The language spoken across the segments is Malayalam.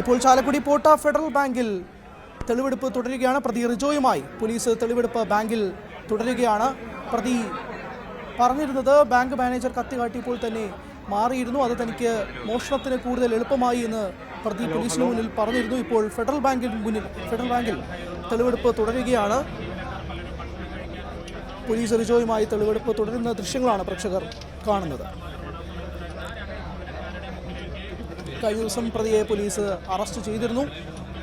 ഇപ്പോൾ ചാലക്കുടി പോട്ട ഫെഡറൽ ബാങ്കിൽ തെളിവെടുപ്പ് തുടരുകയാണ്. പ്രതി റിജോയുമായി പോലീസ് തെളിവെടുപ്പ് ബാങ്കിൽ തുടരുകയാണ്. പ്രതി പറഞ്ഞിരുന്നത് ബാങ്ക് മാനേജർ കത്തി കാട്ടിയപ്പോൾ തന്നെ മാറിയിരുന്നു. അത് തനിക്ക് മോഷണത്തിന് കൂടുതൽ എളുപ്പമായി എന്ന് പ്രതി പോലീസിന് മുന്നിൽ പറഞ്ഞിരുന്നു. ഇപ്പോൾ ഫെഡറൽ ബാങ്കിൽ മുന്നിൽ ഫെഡറൽ ബാങ്കിൽ തെളിവെടുപ്പ് തുടരുകയാണ്. പോലീസ് റിജോയുമായി തെളിവെടുപ്പ് തുടരുന്ന ദൃശ്യങ്ങളാണ് പ്രേക്ഷകർ കാണുന്നത്. കഴിഞ്ഞ ദിവസം പ്രതിയെ പോലീസ് അറസ്റ്റ് ചെയ്തിരുന്നു.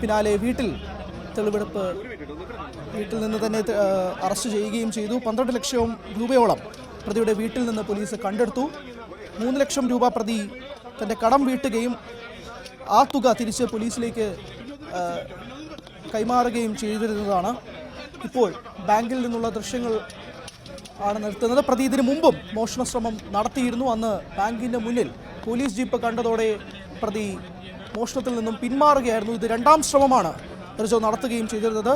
പിന്നാലെ വീട്ടിൽ തെളിവെടുപ്പ് വീട്ടിൽ നിന്ന് തന്നെ അറസ്റ്റ് ചെയ്യുകയും ചെയ്തു. പന്ത്രണ്ട് ലക്ഷം രൂപയോളം പ്രതിയുടെ വീട്ടിൽ നിന്ന് പോലീസ് കണ്ടെടുത്തു. മൂന്ന് ലക്ഷം രൂപ പ്രതി തന്റെ കടം വീട്ടുകയും ആ തുക തിരിച്ച് പോലീസിലേക്ക് കൈമാറുകയും ചെയ്തിരുന്നതാണ്. ഇപ്പോൾ ബാങ്കിൽ നിന്നുള്ള ദൃശ്യങ്ങൾ ആണ് നിർത്തുന്നത്. പ്രതി ഇതിനു മുമ്പും മോഷണ ശ്രമം നടത്തിയിരുന്നു. അന്ന് ബാങ്കിന്റെ മുന്നിൽ പോലീസ് ജീപ്പ് കണ്ടതോടെ പ്രതി മോഷണത്തിൽ നിന്നും പിന്മാറുകയായിരുന്നു. ഇത് രണ്ടാം ശ്രമമാണ് റിജോ നടത്തുകയും ചെയ്തിരുന്നത്.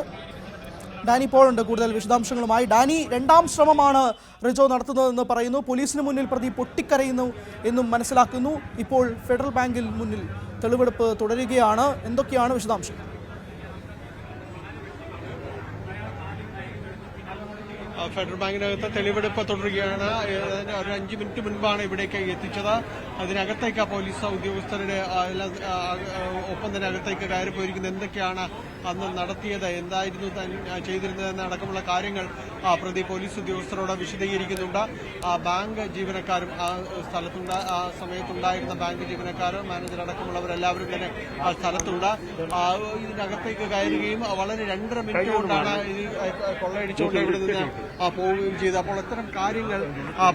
ഡാനി പോളുണ്ട് കൂടുതൽ വിശദാംശങ്ങളുമായി. ഡാനി രണ്ടാം ശ്രമമാണ് റിജോ നടത്തുന്നതെന്ന് പറയുന്നു. പോലീസിന് മുന്നിൽ പ്രതി പൊട്ടിക്കരയുന്നു എന്നും മനസ്സിലാക്കുന്നു. ഇപ്പോൾ ഫെഡറൽ ബാങ്കിൽ മുന്നിൽ തെളിവെടുപ്പ് തുടരുകയാണ്. എന്തൊക്കെയാണ് വിശദാംശം ഫെഡറൽ ബാങ്കിനകത്ത് തെളിവെടുപ്പ് തുടരുകയാണ്. ഒരു അഞ്ച് മിനിറ്റ് മുൻപാണ് ഇവിടേക്ക് എത്തിച്ചത്. അതിനകത്തേക്ക് പോലീസ് ഉദ്യോഗസ്ഥരുടെ ഒപ്പം തന്നെ അകത്തേക്ക് കയറി പോയിരിക്കുന്നത് എന്തൊക്കെയാണ് അന്ന് നടത്തിയത് എന്തായിരുന്നു ചെയ്തിരുന്നതെന്ന് അടക്കമുള്ള കാര്യങ്ങൾ പ്രതി പോലീസ് ഉദ്യോഗസ്ഥരോട് വിശദീകരിക്കുന്നുണ്ട്. ആ ബാങ്ക് ജീവനക്കാരും ആ സ്ഥലത്തുണ്ട് ആ സമയത്തുണ്ടായിരുന്ന ബാങ്ക് ജീവനക്കാരും മാനേജർ അടക്കമുള്ളവരെല്ലാവരും തന്നെ ആ സ്ഥലത്തുണ്ട്. ഇതിനകത്തേക്ക് കയറുകയും വളരെ രണ്ടര മിനിറ്റ് കൊണ്ടാണ് ഇത് കൊള്ളയടിച്ചുകൊണ്ട് ഇവിടെ നിന്ന് പോവുകയും ചെയ്തു. അപ്പോൾ അത്തരം കാര്യങ്ങൾ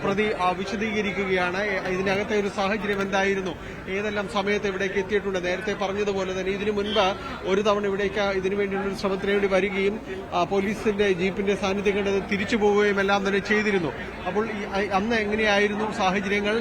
പ്രതി വിശദീകരിക്കുകയാണ്. ഇതിനകത്തെ ഒരു സാഹചര്യം എന്തായിരുന്നു? ഏതെല്ലാം സമയത്ത് ഇവിടേക്ക് എത്തിയിട്ടുണ്ട്? നേരത്തെ പറഞ്ഞതുപോലെ തന്നെ ഇതിനു മുൻപ് ഒരു തവണ ഇവിടേക്ക് ഇതിനു വേണ്ടിയുള്ള ശ്രമത്തിന് വേണ്ടി വരികയും പോലീസിന്റെ ജീപ്പിന്റെ സാന്നിധ്യം കണ്ടത് തിരിച്ചു പോവുകയും എല്ലാം തന്നെ ചെയ്തിരുന്നു. അപ്പോൾ അന്ന് എങ്ങനെയായിരുന്നു സാഹചര്യങ്ങൾ?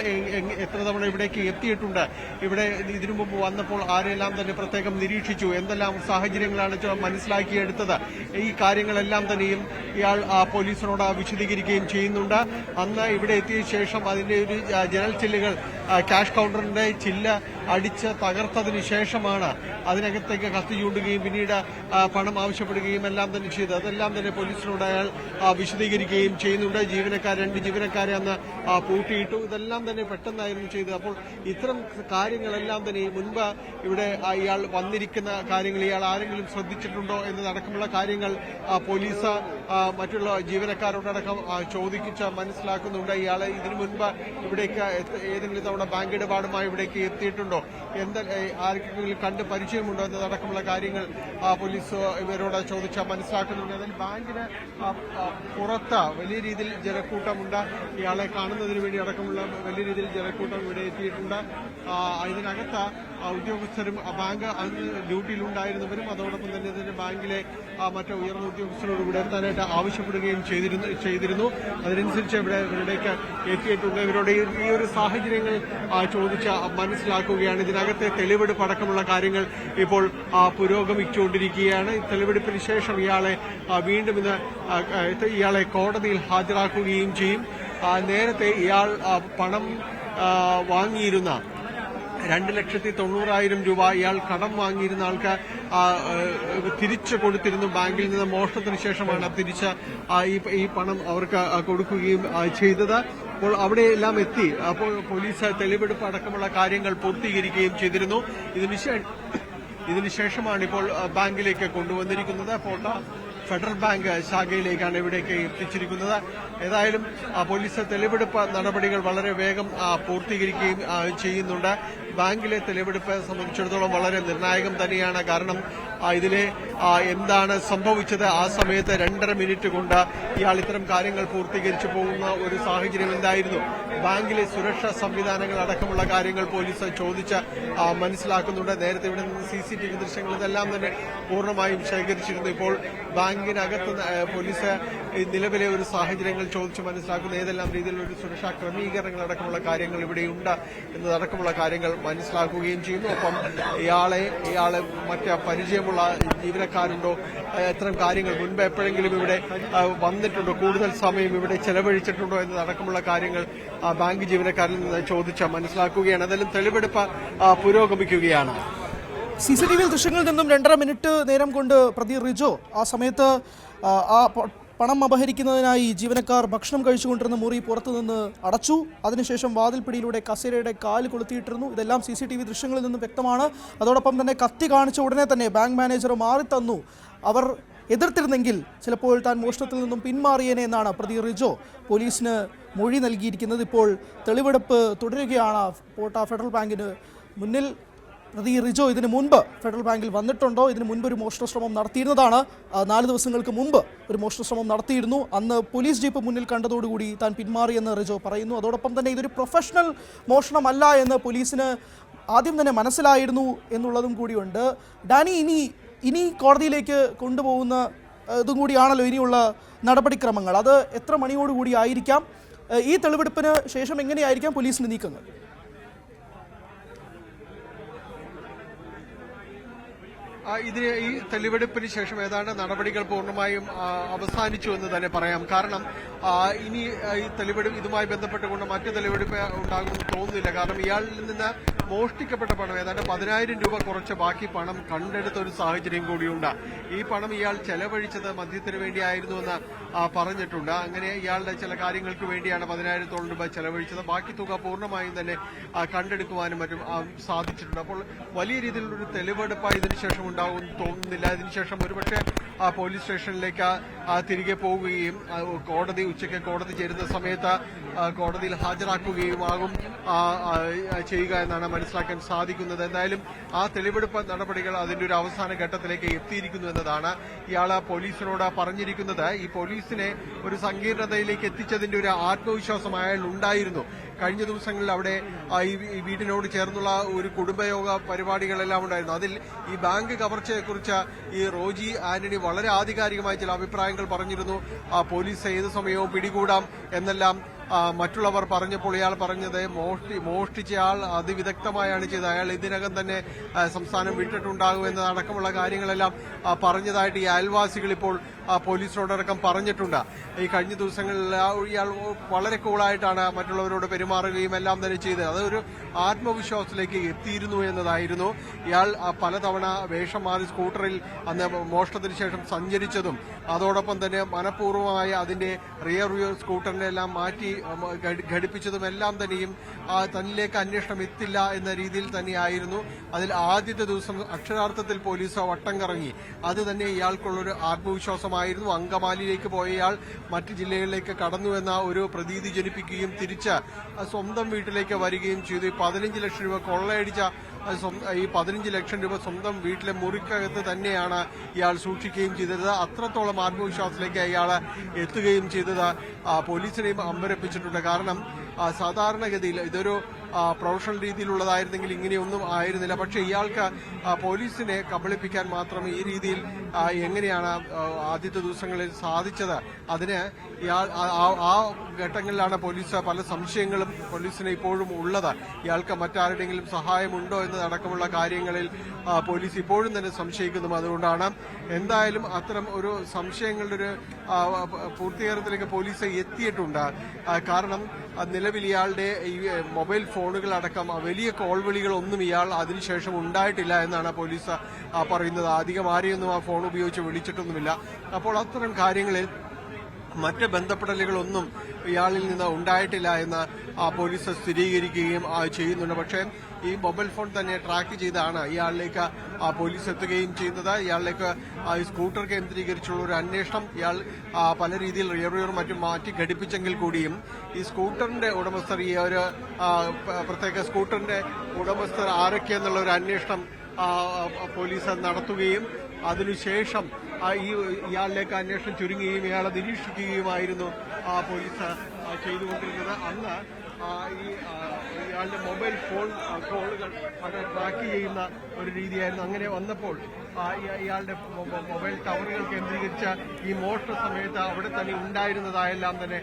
എത്ര തവണ ഇവിടേക്ക് എത്തിയിട്ടുണ്ട്? ഇവിടെ ഇതിനു മുമ്പ് വന്നപ്പോൾ ആരെല്ലാം തന്നെ പ്രത്യേകം നിരീക്ഷിച്ചു? എന്തെല്ലാം സാഹചര്യങ്ങളാണ് മനസ്സിലാക്കിയെടുത്തത്? ഈ കാര്യങ്ങളെല്ലാം തന്നെയും ഇയാൾ പോലീസിനോട് വിശദീകരിക്കുകയും ചെയ്യുന്നുണ്ട്. അന്ന് ഇവിടെ എത്തിയ ശേഷം അതിന്റെ ഒരു ജനൽ ചില്ലുകൾ ക്യാഷ് കൗണ്ടറിന്റെ ചില്ല അടിച്ച് തകർത്തതിന് ശേഷമാണ് അതിനകത്തേക്ക് കത്തി ചൂണ്ടുകയും പിന്നീട് പണം ആവശ്യപ്പെടുകയും എല്ലാം തന്നെ ചെയ്തു അതെല്ലാം തന്നെ പോലീസിനോട് അയാൾ വിശദീകരിക്കുകയും ചെയ്യുന്നുണ്ട്. ജീവനക്കാർ രണ്ട് ജീവനക്കാരെ അന്ന് പൂട്ടിയിട്ടു. ഇതെല്ലാം തന്നെ പെട്ടെന്നായിരുന്നു ചെയ്തത്. അപ്പോൾ ഇത്തരം കാര്യങ്ങളെല്ലാം തന്നെ മുൻപ് ഇവിടെ ഇയാൾ വന്നിരിക്കുന്ന കാര്യങ്ങൾ ഇയാൾ ആരെങ്കിലും ശ്രദ്ധിച്ചിട്ടുണ്ടോ എന്നതടക്കമുള്ള കാര്യങ്ങൾ പോലീസ് മറ്റുള്ള ജീവനക്കാരോടടക്കം ചോദിച്ച് മനസ്സിലാക്കുന്നുണ്ട്. ഇയാളെ ഇതിനു മുൻപ് ഇവിടേക്ക് ഏതെങ്കിലും ബാങ്ക് ഇടപാടുമായി ഇവിടേക്ക് എത്തിയിട്ടുണ്ടോ? എന്ത് ആർക്കെങ്കിലും കണ്ട് പരിചയമുണ്ടോ? എന്നതടക്കമുള്ള കാര്യങ്ങൾ പോലീസ് ഇവരോട് ചോദിച്ചാൽ മനസ്സിലാക്കുന്നുണ്ട്. അതിൽ ബാങ്കിന് പുറത്ത് വലിയ രീതിയിൽ ജനക്കൂട്ടമുണ്ട്. ഇയാളെ കാണുന്നതിന് വേണ്ടി അടക്കമുള്ള വലിയ രീതിയിൽ ജനക്കൂട്ടം ഇവിടെ എത്തിയിട്ടുണ്ട്. ഇതിനകത്ത് ഉദ്യോഗസ്ഥരും ബാങ്ക് ഡ്യൂട്ടിയിലുണ്ടായിരുന്നവരും അതോടൊപ്പം തന്നെ ഇതിന്റെ ബാങ്കിലെ മറ്റ് ഉയർന്ന ഉദ്യോഗസ്ഥരോട് ഇവിടെ എത്താനായിട്ട് ആവശ്യപ്പെടുകയും ചെയ്തിരുന്നു ചെയ്തിരുന്നു. അതിനനുസരിച്ച് ഇവിടെ ഇവരുടേക്ക് എത്തിയിട്ടുണ്ട്. ഇവരുടെ ഈ- ഒരു സാഹചര്യങ്ങൾ ചോദിച്ച മനസ്സിലാക്കുകയാണ്. ഇതിനകത്തെ തെളിവെടുപ്പ് അടക്കമുള്ള കാര്യങ്ങൾ ഇപ്പോൾ പുരോഗമിച്ചുകൊണ്ടിരിക്കുകയാണ്. തെളിവെടുപ്പിന് ശേഷം ഇയാളെ വീണ്ടും ഇന്ന് ഇയാളെ കോടതിയിൽ ഹാജരാക്കുകയും ചെയ്യും. നേരത്തെ ഇയാൾ പണം വാങ്ങിയിരുന്ന രണ്ട് ലക്ഷത്തി തൊണ്ണൂറായിരം രൂപ ഇയാൾ കടം വാങ്ങിയിരുന്ന ആൾക്ക് തിരിച്ചു കൊടുത്തിരുന്നു. ബാങ്കിൽ നിന്ന് മോഷണത്തിന് ശേഷമാണ് തിരിച്ച ഈ പണം അവർക്ക് കൊടുക്കുകയും ചെയ്തത്. അപ്പോൾ അവിടെയെല്ലാം എത്തി. അപ്പോൾ പോലീസ് തെളിവെടുപ്പ് അടക്കമുള്ള കാര്യങ്ങൾ പൂർത്തീകരിക്കുകയും ചെയ്തിരുന്നു. ഇതിനുശേഷമാണ് ഇപ്പോൾ ബാങ്കിലേക്ക് കൊണ്ടുവന്നിരിക്കുന്നത്. ഫോട്ട ഫെഡറൽ ബാങ്ക് ശാഖയിലേക്കാണ് ഇവിടേക്ക് എത്തിച്ചിരിക്കുന്നത്. ഏതായാലും പോലീസ് തെളിവെടുപ്പ് നടപടികൾ വളരെ വേഗം പൂർത്തീകരിക്കുകയും ചെയ്യുന്നുണ്ട്. ബാങ്കിലെ തെളിവെടുപ്പ് സംബന്ധിച്ചിടത്തോളം വളരെ നിർണായകം തന്നെയാണ്. കാരണം ആ, ഇതിലെ എന്താണ് സംഭവിച്ചത്? ആ സമയത്ത് രണ്ടര മിനിറ്റ് കൊണ്ട് ഇയാൾ ഇത്തരം കാര്യങ്ങൾ പൂർത്തീകരിച്ചു പോകുന്ന ഒരു സാഹചര്യം എന്തായിരുന്നു? ബാങ്കിലെ സുരക്ഷാ സംവിധാനങ്ങൾ അടക്കമുള്ള കാര്യങ്ങൾ പോലീസ് ചോദിച്ച് മനസ്സിലാക്കുന്നുണ്ട്. നേരത്തെ ഇവിടെ നിന്ന് സി സി ടി വി ദൃശ്യങ്ങൾ ഇതെല്ലാം തന്നെ പൂർണമായും ശേഖരിച്ചിരുന്നു. ഇപ്പോൾ ബാങ്കിനകത്ത് പോലീസ് നിലവിലെ ഒരു സാഹചര്യങ്ങൾ ചോദിച്ച് മനസ്സിലാക്കുന്ന. ഏതെല്ലാം രീതിയിലുള്ള ഒരു സുരക്ഷാ ക്രമീകരണങ്ങൾ അടക്കമുള്ള കാര്യങ്ങൾ ഇവിടെയുണ്ട് എന്നതടക്കമുള്ള കാര്യങ്ങൾ മനസ്സിലാക്കുകയും ചെയ്യുന്നു. ഒപ്പം ഇയാളെ ഇയാളെ മറ്റ് പരിചയമുള്ള ജീവനക്കാരുണ്ടോ? ഇത്തരം കാര്യങ്ങൾ മുൻപ് എപ്പോഴെങ്കിലും ഇവിടെ വന്നിട്ടുണ്ടോ? കൂടുതൽ സമയം ഇവിടെ ചെലവഴിച്ചിട്ടുണ്ടോ എന്നതടക്കമുള്ള കാര്യങ്ങൾ ബാങ്ക് ജീവനക്കാരിൽ നിന്ന് ചോദിച്ചാൽ മനസ്സിലാക്കുകയാണ്. അതെല്ലാം തെളിവെടുപ്പ് പുരോഗമിക്കുകയാണ്. സി സി ടി വി ദൃശ്യങ്ങളിൽ നിന്നും രണ്ടര മിനിറ്റ് നേരം കൊണ്ട് പ്രതി റിജോ ആ സമയത്ത് ആ, പണം അപഹരിക്കുന്നതിനായി ജീവനക്കാർ ഭക്ഷണം കഴിച്ചുകൊണ്ടിരുന്ന മുറി പുറത്തുനിന്ന് അടച്ചു. അതിനുശേഷം വാതിൽപ്പിടിയിലൂടെ കസേരയുടെ കാൽ കൊളുത്തിയിട്ടിരുന്നു. ഇതെല്ലാം സി സി ടി വി ദൃശ്യങ്ങളിൽ നിന്നും വ്യക്തമാണ്. അതോടൊപ്പം തന്നെ കത്തി കാണിച്ച ഉടനെ തന്നെ ബാങ്ക് മാനേജർ മാറി തന്നു. അവർ എതിർത്തിരുന്നെങ്കിൽ ചിലപ്പോൾ താൻ മോഷണത്തിൽ നിന്നും പിന്മാറിയേനെ എന്നാണ് പ്രതി റിജോ. പോലീസിന് മൊഴി നൽകിയിരിക്കുന്നത് ഇപ്പോൾ തെളിവെടുപ്പ് തുടരുകയാണ്. പോട്ട ഫെഡറൽ ബാങ്കിന് മുന്നിൽ പ്രതി റിജോ ഇതിന് മുൻപ് ഫെഡറൽ ബാങ്കിൽ വന്നിട്ടുണ്ടോ? ഇതിന് മുൻപ് ഒരു മോഷണ ശ്രമം നടത്തിയിരുന്നതാണ്. നാല് ദിവസങ്ങൾക്ക് മുൻപ് ഒരു മോഷണ ശ്രമം നടത്തിയിരുന്നു. അന്ന് പോലീസ് ജീപ്പ് മുന്നിൽ കണ്ടതോടുകൂടി താൻ പിന്മാറിയെന്ന് റിജോ പറയുന്നു. അതോടൊപ്പം തന്നെ ഇതൊരു പ്രൊഫഷണൽ മോഷണമല്ല എന്ന് പോലീസിന് ആദ്യം തന്നെ മനസ്സിലായിരുന്നു എന്നുള്ളതും കൂടിയുണ്ട്. ഡാനി ഇനി ഇനി കോടതിയിലേക്ക് കൊണ്ടുപോകുന്ന ഇതും കൂടിയാണല്ലോ ഇനിയുള്ള നടപടിക്രമങ്ങൾ. അത് എത്ര മണിയോടുകൂടി ആയിരിക്കാം? ഈ തെളിവെടുപ്പിന് ശേഷം എങ്ങനെയായിരിക്കാം പോലീസിന്റെ നീക്കങ്ങൾ? ഇതിന് ഈ തെളിവെടുപ്പിന് ശേഷം ഏതാണ്ട് നടപടികൾ പൂർണമായും അവസാനിച്ചു എന്ന് തന്നെ പറയാം. കാരണം ഇനി ഈ തെളിവെടുപ്പ് ഇതുമായി ബന്ധപ്പെട്ടുകൊണ്ട് മറ്റു തെളിവെടുപ്പ് ഉണ്ടാകുമെന്ന് തോന്നുന്നില്ല. കാരണം ഇയാളിൽ നിന്ന് മോഷ്ടിക്കപ്പെട്ട പണം ഏതാണ്ട് പതിനായിരം രൂപ കുറച്ച് ബാക്കി പണം കണ്ടെടുത്ത ഒരു സാഹചര്യം കൂടിയുണ്ട്. ഈ പണം ഇയാൾ ചെലവഴിച്ചത് മദ്യത്തിന് വേണ്ടിയായിരുന്നു എന്ന് പറഞ്ഞിട്ടുണ്ട്. അങ്ങനെ ഇയാളുടെ ചില കാര്യങ്ങൾക്ക് വേണ്ടിയാണ് പതിനായിരത്തോളം രൂപ ചെലവഴിച്ചത്. ബാക്കി തുക പൂർണമായും തന്നെ കണ്ടെടുക്കുവാനും മറ്റും സാധിച്ചിട്ടുണ്ട്. അപ്പോൾ വലിയ രീതിയിലുള്ള ഒരു തെളിവെടുപ്പ് ഇതിന് ശേഷം ഉണ്ടാകും തോന്നുന്നില്ല അതിനുശേഷം ഒരുപക്ഷെ പോലീസ് സ്റ്റേഷനിലേക്ക് ആ, ആ, തിരികെ പോവുകയും കോടതി ഉച്ചയ്ക്ക് കോടതി ചേരുന്ന സമയത്ത് കോടതിയിൽ ഹാജരാക്കുകയും ആകും ആ, ആ, ചെയ്യുക എന്നാണ് മനസ്സിലാക്കാൻ സാധിക്കുന്നത്. എന്തായാലും ആ തെളിവെടുപ്പ് നടപടികൾ അതിന്റെ ഒരു അവസാന ഘട്ടത്തിലേക്ക് എത്തിയിരിക്കുന്നു എന്നതാണ് ഇയാൾ പോലീസിനോട് പറഞ്ഞിരിക്കുന്നത്. ഈ പോലീസിനെ ഒരു സങ്കീർണതയിലേക്ക് എത്തിച്ചതിന്റെ ഒരു ആത്മവിശ്വാസം അയാൾ ഉണ്ടായിരുന്നു. കഴിഞ്ഞ ദിവസങ്ങളിൽ അവിടെ ഈ വീടിനോട് ചേർന്നുള്ള ഒരു കുടുംബയോഗ പരിപാടികളെല്ലാം ഉണ്ടായിരുന്നു. അതിൽ ഈ ബാങ്ക് കവർച്ചയെക്കുറിച്ച് ഈ റോജി ആന്റണി വളരെ ആധികാരികമായ ചില അഭിപ്രായങ്ങൾ പറഞ്ഞിരുന്നു. പോലീസ് ഏത് സമയവും പിടികൂടാം എന്നെല്ലാം മറ്റുള്ളവർ പറഞ്ഞപ്പോൾ ഇയാൾ പറഞ്ഞത് മോഷ്ടി മോഷ്ടിച്ചയാൾ അതിവിദഗ്ധമായാണ് ചെയ്തത്. അയാൾ ഇതിനകം തന്നെ സംസ്ഥാനം വിട്ടിട്ടുണ്ടാകും എന്നതടക്കമുള്ള കാര്യങ്ങളെല്ലാം പറഞ്ഞതായിട്ട് ഈ അയൽവാസികൾ ഇപ്പോൾ പോലീസിനോടടക്കം പറഞ്ഞിട്ടുണ്ട്. ഈ കഴിഞ്ഞ ദിവസങ്ങളിൽ ആ ഇയാൾ വളരെ കൂളായിട്ടാണ് മറ്റുള്ളവരോട് പെരുമാറുകയും എല്ലാം തന്നെ ചെയ്തത്. അതൊരു ആത്മവിശ്വാസത്തിലേക്ക് എത്തിയിരുന്നു എന്നതായിരുന്നു. ഇയാൾ പലതവണ വേഷം മാറി സ്കൂട്ടറിൽ അന്ന് മോഷണത്തിന് ശേഷം സഞ്ചരിച്ചതും അതോടൊപ്പം തന്നെ മനഃപൂർവമായ അതിന്റെ റിയർ റിയർ സ്കൂട്ടറിനെ എല്ലാം മാറ്റി ഘടിപ്പിച്ചതും എല്ലാം തന്നെയും ആ, തന്നിലേക്ക് അന്വേഷണം എത്തില്ല എന്ന രീതിയിൽ തന്നെയായിരുന്നു. അതിൽ ആദ്യത്തെ ദിവസം അക്ഷരാർത്ഥത്തിൽ പോലീസ് വട്ടം കറങ്ങി. അത് തന്നെ ഇയാൾക്കുള്ളൊരു ആത്മവിശ്വാസമായിരുന്നു അങ്കമാലിയിലേക്ക് പോയയാൾ മറ്റ് ജില്ലകളിലേക്ക് കടന്നു എന്ന ഒരു പ്രതീതി ജനിപ്പിക്കുകയും തിരിച്ച് സ്വന്തം വീട്ടിലേക്ക് വരികയും ചെയ്തു. പതിനഞ്ച് ലക്ഷം രൂപ കൊള്ളയടിച്ച ഈ പതിനഞ്ച് ലക്ഷം രൂപ സ്വന്തം വീട്ടിലെ മുറിക്കകത്ത് തന്നെയാണ് ഇയാൾ സൂക്ഷിക്കുകയും ചെയ്തത്. അത്രത്തോളം ആത്മവിശ്വാസത്തിലേക്ക് അയാൾ എത്തുകയും ചെയ്തത് പോലീസിനെയും അമ്പരപ്പിച്ചിട്ടുണ്ട്. കാരണം സാധാരണഗതിയിൽ ഇതൊരു പ്രൊഫഷണൽ രീതിയിലുള്ളതായിരുന്നെങ്കിൽ ഇങ്ങനെയൊന്നും ആയിരുന്നില്ല. പക്ഷേ ഇയാൾക്ക് പോലീസിനെ കബളിപ്പിക്കാൻ മാത്രം ഈ രീതിയിൽ എങ്ങനെയാണ് ആദ്യത്തെ ദിവസങ്ങളിൽ സാധിച്ചത്? അതിന് ഇയാൾ ആ- ഘട്ടങ്ങളിലാണ് പോലീസ് പല സംശയങ്ങളും പോലീസിന് ഇപ്പോഴും ഉള്ളത്. ഇയാൾക്ക് മറ്റാരുടെങ്കിലും സഹായമുണ്ടോ എന്നതടക്കമുള്ള കാര്യങ്ങളിൽ പോലീസ് ഇപ്പോഴും തന്നെ സംശയിക്കുന്നു. അതുകൊണ്ടാണ് എന്തായാലും അത്തരം ഒരു സംശയങ്ങളുടെ ഒരു പൂർത്തീകരണത്തിലേക്ക് പോലീസ് എത്തിയിട്ടുണ്ട്. കാരണം നിലവിൽ ഇയാളുടെ മൊബൈൽ ഫോണുകളടക്കം വലിയ കോൾ വിളികളൊന്നും ഇയാൾ അതിനുശേഷം ഉണ്ടായിട്ടില്ല എന്നാണ് പോലീസ് പറയുന്നത്. അധികം ആരെയൊന്നും ആ ഫോൺ ഉപയോഗിച്ച് വിളിച്ചിട്ടൊന്നുമില്ല. അപ്പോൾ അത്തരം കാര്യങ്ങളിൽ മറ്റ് ബന്ധപ്പെടലുകളൊന്നും ഇയാളിൽ നിന്ന് ഉണ്ടായിട്ടില്ല എന്ന് പോലീസ് സ്ഥിരീകരിക്കുകയും ചെയ്യുന്നുണ്ട്. പക്ഷേ ഈ മൊബൈൽ ഫോൺ തന്നെ ട്രാക്ക് ചെയ്താണ് ഇയാളിലേക്ക് പോലീസ് എത്തുകയും ചെയ്യുന്നത്. ഇയാളിലേക്ക് സ്കൂട്ടർ കേന്ദ്രീകരിച്ചുള്ള ഒരു അന്വേഷണം ഇയാൾ പല രീതിയിൽ റിയർവ്യൂർ മറ്റും മാറ്റി ഘടിപ്പിച്ചെങ്കിൽ കൂടിയും ഈ സ്കൂട്ടറിന്റെ ഉടമസ്ഥർ ഈ ഒരു പ്രത്യേക സ്കൂട്ടറിന്റെ ഉടമസ്ഥർ ആരൊക്കെയെന്നുള്ള ഒരു അന്വേഷണം പോലീസ് നടത്തുകയും അതിനുശേഷം ഈ ഇയാളിലേക്ക് അന്വേഷണം ചുരുങ്ങുകയും ഇയാളെ നിരീക്ഷിക്കുകയുമായിരുന്നു പോലീസ് ചെയ്തുകൊണ്ടിരുന്നത്. അന്ന് ഈ ഇയാളുടെ മൊബൈൽ ഫോൺ കോളുകൾ അത് ട്രാക്ക് ചെയ്യുന്ന ഒരു രീതിയായിരുന്നു. അങ്ങനെ വന്നപ്പോൾ ഇയാളുടെ മൊബൈൽ ടവറുകൾ കേന്ദ്രീകരിച്ച ഈ മോഷണ സമയത്ത് അവിടെ തന്നെ ഉണ്ടായിരുന്നതായെല്ലാം തന്നെ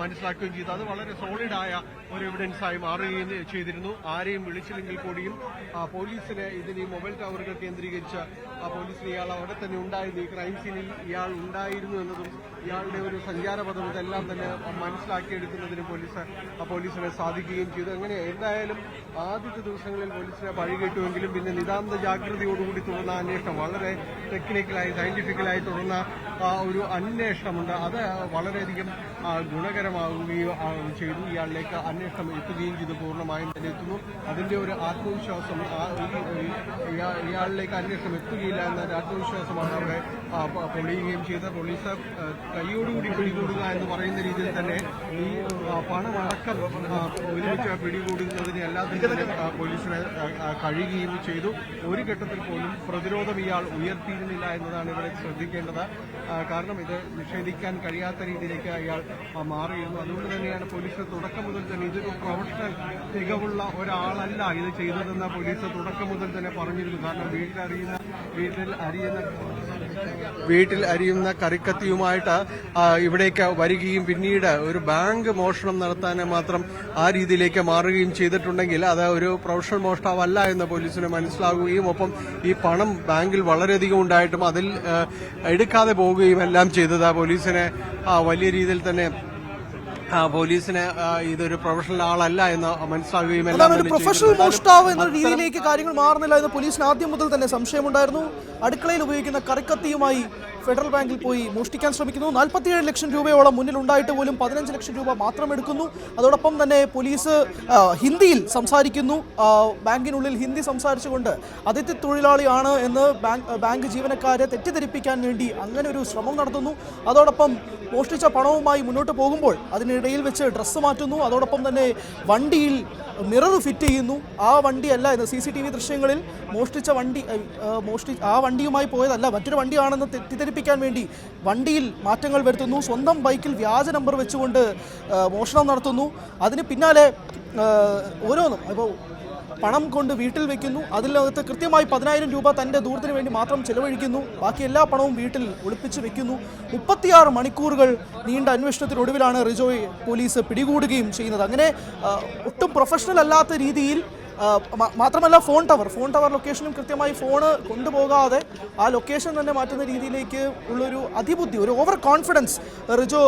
മനസ്സിലാക്കുകയും ചെയ്തു. അത് വളരെ സോളിഡായ ഒരു എവിഡൻസ് ആയി മാറുകയും ചെയ്തിരുന്നു. ആരെയും വിളിച്ചില്ലെങ്കിൽ കൂടിയും പോലീസിന് ഇതിന് ഈ മൊബൈൽ ടവറുകൾ കേന്ദ്രീകരിച്ച പോലീസിന് ഇയാൾ അവിടെ തന്നെ ഉണ്ടായിരുന്നു. ഈ ക്രൈം സീനിൽ ഇയാൾ ഉണ്ടായിരുന്നു എന്നതും ഇയാളുടെ ഒരു സഞ്ചാരപഥം ഇതെല്ലാം തന്നെ മനസ്സിലാക്കിയെടുക്കുന്നതിന് പോലീസ് പോലീസിനെ സാധിക്കുകയും ചെയ്തു. അങ്ങനെ എന്തായാലും ആദ്യത്തെ ദിവസങ്ങളിൽ പോലീസിനെ വഴികെട്ടുമെങ്കിലും പിന്നെ നിതാന്ത ജാഗ്രതയോടുകൂടി തുടർന്ന അന്വേഷണം വളരെ ടെക്നിക്കലായി സയന്റിഫിക്കലായി തുടർന്ന ഒരു അന്വേഷണമുണ്ട്. അത് വളരെയധികം ഗുണകരമാവുകയും ചെയ്തു. ഇയാളിലേക്ക് അന്വേഷണം എത്തുകയും ചെയ്തു. പൂർണമായും തന്നെ എത്തുന്നു. അതിന്റെ ഒരു ആത്മവിശ്വാസം ഇയാളിലേക്ക് അന്വേഷണം എത്തുകയില്ല എന്ന ആത്മവിശ്വാസമാണ് അവിടെ പൊളിയുകയും ചെയ്ത പോലീസ് കൈയോടുകൂടി പിടികൂടുക എന്ന് പറയുന്ന രീതിയിൽ തന്നെ ഈ പണമടക്കം ഒരുമിച്ച് പിടികൂടുന്നതിന് എല്ലാത്തിനും പോലീസിന് കഴിയുകയും ചെയ്തു. ഒരു ഘട്ടത്തിൽ പോലും പ്രതിരോധം ഇയാൾ ഉയർത്തിയിരുന്നില്ല എന്നതാണ് ഇവിടെ ശ്രദ്ധിക്കേണ്ടത്. കാരണം ഇത് നിഷേധിക്കാൻ കഴിയാത്ത രീതിയിലേക്ക് അയാൾ മാറിയിരുന്നു. അതുകൊണ്ട് തന്നെയാണ് പോലീസ് തുടക്കം മുതൽ തന്നെ ഇതൊരു പ്രൊഫഷണൽ തികവുള്ള ഒരാളല്ല ഇത് ചെയ്തതെന്ന് പോലീസ് തുടക്കം മുതൽ തന്നെ പറഞ്ഞിരുന്നു. കാരണം വീട്ടിൽ അറിയുന്ന വീട്ടിൽ അറിയുന്ന വീട്ടിൽ അരിയുന്ന കറിക്കത്തിയുമായിട്ട് ഇവിടേക്ക് വരികയും പിന്നീട് ഒരു ബാങ്ക് മോഷണം നടത്താൻ മാത്രം ആ രീതിയിലേക്ക് മാറുകയും ചെയ്തിട്ടുണ്ടെങ്കിൽ അത് ഒരു പ്രൊഫഷണൽ മോഷ്ടാവല്ല എന്ന് പോലീസിന് മനസ്സിലാകുകയും ഒപ്പം ഈ പണം ബാങ്കിൽ വളരെയധികം ഉണ്ടായിട്ടും അതിൽ എടുക്കാതെ പോവുകയും എല്ലാം ചെയ്തത് പോലീസിനെ വലിയ രീതിയിൽ തന്നെ പോലീസിന് ഇതൊരു പ്രൊഫഷണൽ ആളല്ല എന്ന് മനസ്സിലാകുകയും പ്രൊഫഷണൽ. മോഷ്ടാവ് എന്ന രീതിയിലേക്ക് കാര്യങ്ങൾ മാറുന്നില്ല എന്ന് പോലീസിന് ആദ്യം മുതൽ തന്നെ സംശയമുണ്ടായിരുന്നു അടുക്കളയിൽ ഉപയോഗിക്കുന്ന കറിക്കത്തിയുമായി ഫെഡറൽ ബാങ്കിൽ പോയി മോഷ്ടിക്കാൻ ശ്രമിക്കുന്നു. നാൽപ്പത്തിയേഴ് ലക്ഷം രൂപയോളം മുന്നിൽ ഉണ്ടായിട്ട് പോലും പതിനഞ്ച് ലക്ഷം രൂപ മാത്രം എടുക്കുന്നു. അതോടൊപ്പം തന്നെ പോലീസ് ഹിന്ദിയിൽ സംസാരിക്കുന്നു. ബാങ്കിനുള്ളിൽ ഹിന്ദി സംസാരിച്ചുകൊണ്ട് അതിഥി തൊഴിലാളിയാണ് എന്ന് ബാങ്ക് ബാങ്ക് ജീവനക്കാരെ തെറ്റിദ്ധരിപ്പിക്കാൻ വേണ്ടി അങ്ങനെ ഒരു ശ്രമം നടത്തുന്നു. അതോടൊപ്പം മോഷ്ടിച്ച പണവുമായി മുന്നോട്ട് പോകുമ്പോൾ അതിനിടയിൽ വെച്ച് ഡ്രസ്സ് മാറ്റുന്നു. അതോടൊപ്പം തന്നെ വണ്ടിയിൽ മിറർ ഫിറ്റ് ചെയ്യുന്നു. ആ വണ്ടിയല്ല എന്ന് സി സി ടി വി ദൃശ്യങ്ങളിൽ മോഷ്ടിച്ച വണ്ടി മോഷ്ടി ആ വണ്ടിയുമായി പോയതല്ല മറ്റൊരു വണ്ടിയാണെന്ന് തെറ്റിദ്ധരിപ്പിക്കാൻ വേണ്ടി വണ്ടിയിൽ മാറ്റങ്ങൾ വരുത്തുന്നു. സ്വന്തം ബൈക്കിൽ വ്യാജ നമ്പർ വെച്ചുകൊണ്ട് മോഷണം നടത്തുന്നു. അതിന് പിന്നാലെ ഓരോന്നും. ഇപ്പോൾ പണം കൊണ്ട് വീട്ടിൽ വെക്കുന്നു. അതിനകത്ത് കൃത്യമായി പതിനായിരം രൂപ തന്റെ ദൂരത്തിന് വേണ്ടി മാത്രം ചെലവഴിക്കുന്നു. ബാക്കി എല്ലാ പണവും വീട്ടിൽ ഒളിപ്പിച്ച് വെക്കുന്നു. മുപ്പത്തിയാറ് മണിക്കൂറുകൾ നീണ്ട അന്വേഷണത്തിനൊടുവിലാണ് റിജോയ് പോലീസ് പിടികൂടുകയും ചെയ്യുന്നത്. അങ്ങനെ ഒട്ടും പ്രൊഫഷണൽ അല്ലാത്ത രീതിയിൽ മാത്രമല്ല ഫോൺ ടവർ. ഫോൺ ടവർ ലൊക്കേഷനും കൃത്യമായി ഫോണ് കൊണ്ടുപോകാതെ ആ ലൊക്കേഷൻ തന്നെ മാറ്റുന്ന രീതിയിലേക്ക് ഉള്ളൊരു അതിബുദ്ധി ഒരു ഓവർ കോൺഫിഡൻസ് റിജോ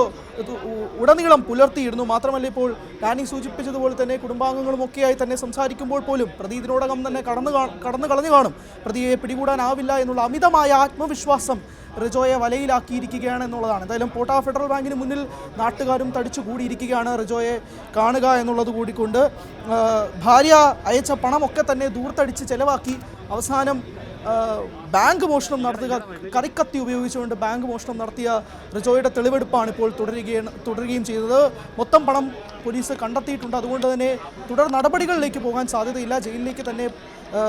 ഉടനീളം പുലർത്തിയിരുന്നു. മാത്രമല്ല ഇപ്പോൾ ഡാനി സൂചിപ്പിച്ചതുപോലെ തന്നെ കുടുംബാംഗങ്ങളുമൊക്കെയായി തന്നെ സംസാരിക്കുമ്പോൾ പോലും പ്രതി ഇതിനോടകം തന്നെ കടന്നു കടന്നു കളഞ്ഞു കാണും. പ്രതിയെ പിടികൂടാനാവില്ല എന്നുള്ള അമിതമായ ആത്മവിശ്വാസം റിജോയെ വലയിലാക്കിയിരിക്കുകയാണ് എന്നുള്ളതാണ്. എന്തായാലും പോട്ട ഫെഡറൽ ബാങ്കിന് മുന്നിൽ നാട്ടുകാരും തടിച്ചു കൂടിയിരിക്കുകയാണ് റിജോയെ കാണുക എന്നുള്ളത് കൂടിക്കൊണ്ട്. ഭാര്യ അയച്ച പണമൊക്കെ തന്നെ ദൂർത്തടിച്ച് ചെലവാക്കി. അവസാനം ബാങ്ക് മോഷണം നടത്തുക കറിക്കത്തി ഉപയോഗിച്ചുകൊണ്ട് ബാങ്ക് മോഷണം നടത്തിയ റിജോയുടെ തെളിവെടുപ്പാണ് ഇപ്പോൾ തുടരുകയാണ് തുടരുകയും ചെയ്തത്. മൊത്തം പണം പോലീസ് കണ്ടെത്തിയിട്ടുണ്ട്. അതുകൊണ്ട് തന്നെ തുടർ നടപടികളിലേക്ക് പോകാൻ സാധ്യതയില്ല. ജയിലിലേക്ക് തന്നെ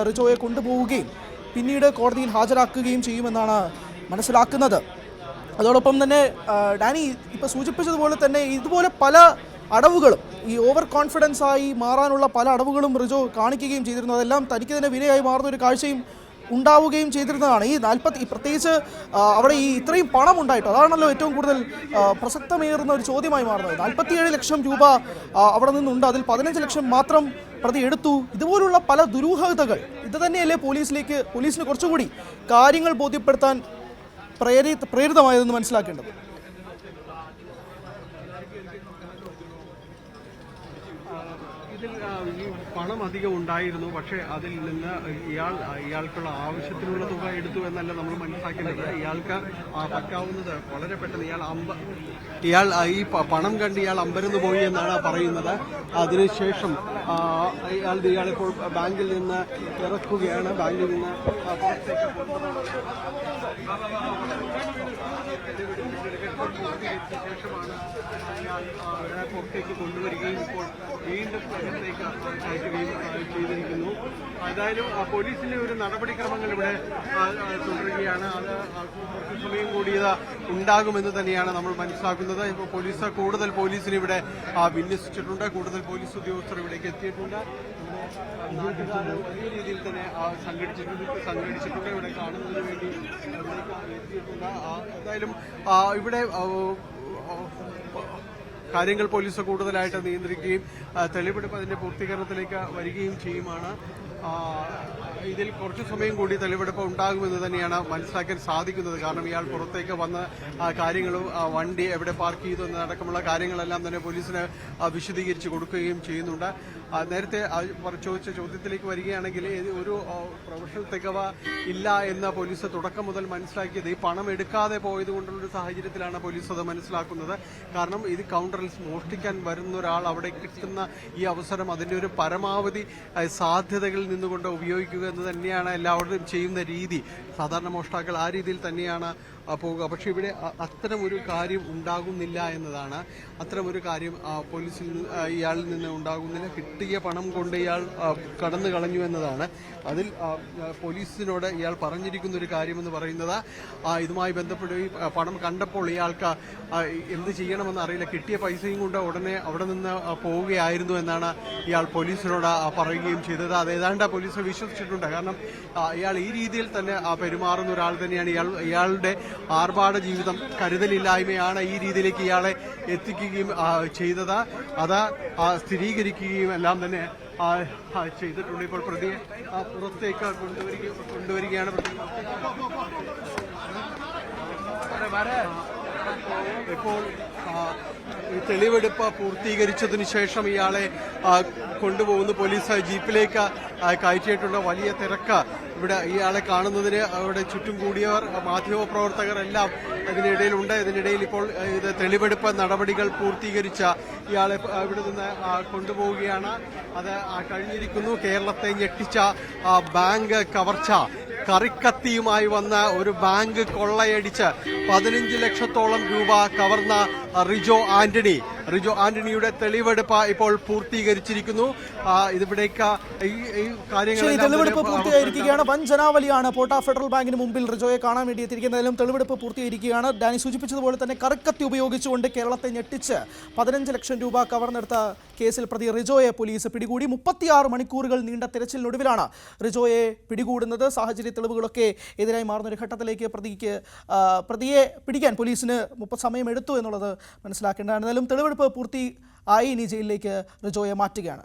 റിജോയെ കൊണ്ടുപോവുകയും പിന്നീട് കോടതിയിൽ ഹാജരാക്കുകയും ചെയ്യുമെന്നാണ് മനസ്സിലാക്കുന്നത്. അതോടൊപ്പം തന്നെ ഡാനി ഇപ്പോൾ സൂചിപ്പിച്ചതുപോലെ തന്നെ ഇതുപോലെ പല അടവുകളും ഈ ഓവർ കോൺഫിഡൻസ് ആയി മാറാനുള്ള പല അടവുകളും റിജോ കാണിക്കുകയും ചെയ്തിരുന്നു. അതെല്ലാം തനിക്ക് തന്നെ വിനയായി മാറുന്ന ഒരു കാഴ്ചയും ഉണ്ടാവുകയും ചെയ്തിരുന്നതാണ്. ഈ നാൽപ്പത്തി പ്രത്യേകിച്ച് അവിടെ ഈ ഇത്രയും പണം ഉണ്ടായിട്ട് അതാണല്ലോ ഏറ്റവും കൂടുതൽ പ്രസക്തമേറുന്ന ഒരു ചോദ്യമായി മാറുന്നത്. നാൽപ്പത്തിയേഴ് ലക്ഷം രൂപ അവിടെ നിന്നുണ്ട്. അതിൽ പതിനഞ്ച് ലക്ഷം മാത്രം പ്രതി എടുത്തു. ഇതുപോലുള്ള പല ദുരൂഹതകൾ ഇത് തന്നെയല്ലേ പോലീസിലേക്ക് പോലീസിന് കുറച്ചുകൂടി കാര്യങ്ങൾ ബോധ്യപ്പെടുത്താൻ പ്രേരി പ്രേരിതമായതെന്ന് മനസ്സിലാക്കേണ്ടത്. ഇതിൽ പണം അധികം ഉണ്ടായിരുന്നു പക്ഷേ അതിൽ നിന്ന് ഇയാൾ ഇയാൾക്കുള്ള ആവശ്യത്തിനുള്ള തുക എടുത്തു എന്നല്ല നമ്മൾ മനസ്സിലാക്കേണ്ടത്. ഇയാൾക്ക് പറ്റാവുന്നത് വളരെ പെട്ടെന്ന് ഇയാൾ അമ്പ ഇയാൾ ഈ പണം കണ്ട് ഇയാൾ അമ്പരന്ന് പോയി എന്നാണ് പറയുന്നത്. അതിനുശേഷം ഇയാൾ ഇയാളിപ്പോൾ ബാങ്കിൽ നിന്ന് ഇറക്കുകയാണ്. ബാങ്കിൽ നിന്ന് ശേഷമാണ് പുറത്തേക്ക് കൊണ്ടുവരികയും ഇപ്പോൾ വീണ്ടും അകത്തേക്ക് കയറ്റുകയും ആ, ചെയ്തിരിക്കുന്നു. ഏതായാലും പോലീസിന്റെ ഒരു നടപടിക്രമങ്ങൾ ഇവിടെ തുടരുകയാണ്. അത് കുറച്ച് സമയം കൂടിയത് ഉണ്ടാകുമെന്ന് തന്നെയാണ് നമ്മൾ മനസ്സിലാക്കുന്നത്. ഇപ്പോൾ പോലീസ് കൂടുതൽ പോലീസിനെ ഇവിടെ വിന്യസിച്ചിട്ടുണ്ട്. കൂടുതൽ പോലീസ് ഉദ്യോഗസ്ഥർ ഇവിടേക്ക് എത്തിയിട്ടുണ്ട്. വലിയ രീതിയിൽ തന്നെ സംഘടിച്ചിട്ടുണ്ട്. സംഘടിച്ചിട്ടുണ്ട്. ഇവിടെ കാണുന്നതിന് വേണ്ടി എത്തിയിട്ടുണ്ട്. എന്തായാലും ഇവിടെ കാര്യങ്ങൾ പോലീസ് കൂടുതലായിട്ട് നിയന്ത്രിക്കുകയും തെളിവെടുപ്പ് അതിന്റെ പൂർത്തീകരണത്തിലേക്ക് വരികയും ചെയ്യുമാണ്. ഇതിൽ കുറച്ച് സമയം കൂടി തെളിവെടുപ്പ് ഉണ്ടാകുമെന്ന് തന്നെയാണ് മനസ്സിലാക്കാൻ സാധിക്കുന്നത്. കാരണം ഇയാൾ പുറത്തേക്ക് വന്ന കാര്യങ്ങളും വണ്ടി എവിടെ പാർക്ക് ചെയ്തു എന്നതടക്കമുള്ള കാര്യങ്ങളെല്ലാം തന്നെ പോലീസിന് വിശദീകരിച്ച് കൊടുക്കുകയും ചെയ്യുന്നുണ്ട്. നേരത്തെ ചോദിച്ച ചോദ്യത്തിലേക്ക് വരികയാണെങ്കിൽ ഒരു പ്രൊഫഷണൽ തികവ ഇല്ല എന്ന് പോലീസ് തുടക്കം മുതൽ മനസ്സിലാക്കിയത് ഈ പണം എടുക്കാതെ പോയത് കൊണ്ടുള്ള ഒരു സാഹചര്യത്തിലാണ് പോലീസ് അത് മനസ്സിലാക്കുന്നത്. കാരണം ഇത് കൗണ്ടറിൽ മോഷ്ടിക്കാൻ വരുന്ന ഒരാൾ അവിടെ കിട്ടുന്ന ഈ അവസരം അതിന്റെ ഒരു പരമാവധി സാധ്യതകളിൽ നിന്നുകൊണ്ട് ഉപയോഗിക്കുക എന്ന് തന്നെയാണ് എല്ലാവരും ചെയ്യുന്ന രീതി. സാധാരണ മോഷ്ടാക്കൾ ആ രീതിയിൽ തന്നെയാണ് ആ, പക്ഷേ ഇവിടെ അത്തരം ഒരു കാര്യം ഉണ്ടാകുന്നില്ല എന്നതാണ്. അത്തരം ഒരു കാര്യം പോലീസിൽ ഇയാളിൽ നിന്ന് ഉണ്ടാകുന്നില്ല. കിട്ടിയ പണം കൊണ്ട് ഇയാൾ കടന്നു കളഞ്ഞു എന്നതാണ്. അതിൽ പോലീസിനോട് ഇയാൾ പറഞ്ഞിരിക്കുന്ന ഒരു കാര്യമെന്ന് പറയുന്നത് ഇതുമായി ബന്ധപ്പെട്ട് ഈ പണം കണ്ടപ്പോൾ ഇയാൾക്ക് എന്ത് ചെയ്യണമെന്ന് അറിയില്ല. കിട്ടിയ പൈസയും കൊണ്ട് ഉടനെ അവിടെ നിന്ന് പോവുകയായിരുന്നു എന്നാണ് ഇയാൾ പോലീസിനോട് പറയുകയും ചെയ്തത്. അത് ഏതാണ്ട് പോലീസ് വിശ്വസിച്ചിട്ടുണ്ട്. കാരണം ഇയാൾ ഈ രീതിയിൽ തന്നെ പെരുമാറുന്ന ഒരാൾ തന്നെയാണ്. ഇയാൾ ഇയാളുടെ ആർഭാട ജീവിതം കരുതലില്ലായ്മയാണ് ഈ രീതിയിലേക്ക് ഇയാളെ എത്തിക്കുകയും ചെയ്തത്. അത് സ്ഥിരീകരിക്കുകയും എല്ലാം തന്നെ ചെയ്തിട്ടുണ്ട്. ഇപ്പോൾ പ്രതിയെ പുറത്തേക്ക് കൊണ്ടുവരിക കൊണ്ടുവരികയാണ് ഇപ്പോൾ തെളിവെടുപ്പ് പൂർത്തീകരിച്ചതിന് ശേഷം ഇയാളെ കൊണ്ടുപോകുന്നു. പോലീസ് ജീപ്പിലേക്ക് കയറ്റിയിട്ടുള്ള വലിയ തിരക്ക് ഇവിടെ ഇയാളെ കാണുന്നതിന്. അവിടെ ചുറ്റും കൂടിയവർ മാധ്യമപ്രവർത്തകർ എല്ലാം ഇതിനിടയിലുണ്ട്. ഇതിനിടയിൽ ഇപ്പോൾ ഇത് തെളിവെടുപ്പ് നടപടികൾ പൂർത്തീകരിച്ച ഇയാളെ ഇവിടെ നിന്ന് കൊണ്ടുപോവുകയാണ്. അത് കഴിഞ്ഞിരിക്കുന്നു. കേരളത്തെ ഞെട്ടിച്ച ബാങ്ക് കവർച്ച. കറിക്കത്തിയുമായി വന്ന ഒരു ബാങ്ക് കൊള്ളയടിച്ച് പതിനഞ്ച് ലക്ഷത്തോളം രൂപ കവർന്ന റിജോ ആന്റണി. റിജോ ആന്റണിയുടെ തെളിവെടുപ്പ് ഇപ്പോൾ പൂർത്തീകരിച്ചിരിക്കുന്നു. ഇതിവിടേക്ക് ഈ തെളിവെടുപ്പ് പൂർത്തിയായിരിക്കുകയാണ്. വൻ ജനാവലിയാണ് പോട്ട ഫെഡറൽ ബാങ്കിന് മുമ്പിൽ റിജോയെ കാണാൻ വേണ്ടി എത്തിയിരിക്കുന്നതിലും തെളിവെടുപ്പ് പൂർത്തിയായിരിക്കുകയാണ് ഡാനി സൂചിപ്പിച്ചതുപോലെ തന്നെ കറക്കത്തി ഉപയോഗിച്ചുകൊണ്ട് കേരളത്തെ ഞെട്ടിച്ച് പതിനഞ്ച് ലക്ഷം രൂപ കവർന്നെടുത്ത കേസിൽ പ്രതി റിജോയെ പോലീസ് പിടികൂടി. മുപ്പത്തിയാറ് മണിക്കൂറുകൾ നീണ്ട തിരച്ചിലിനൊടുവിലാണ് റിജോയെ പിടികൂടുന്നത്. സാഹചര്യ തെളിവുകളൊക്കെ എതിരായി മാറുന്നൊരു ഘട്ടത്തിലേക്ക് പ്രതിക്ക് പ്രതിയെ പിടിക്കാൻ പോലീസിന് മുപ്പത് സമയമെടുത്തു എന്നുള്ളത് മനസ്സിലാക്കേണ്ടതാണ്. എന്നാലും തെളിവെടുപ്പ് പൂർത്തി ആയി ഇനി ജയിലിലേക്ക് റിജോയെ മാറ്റുകയാണ്.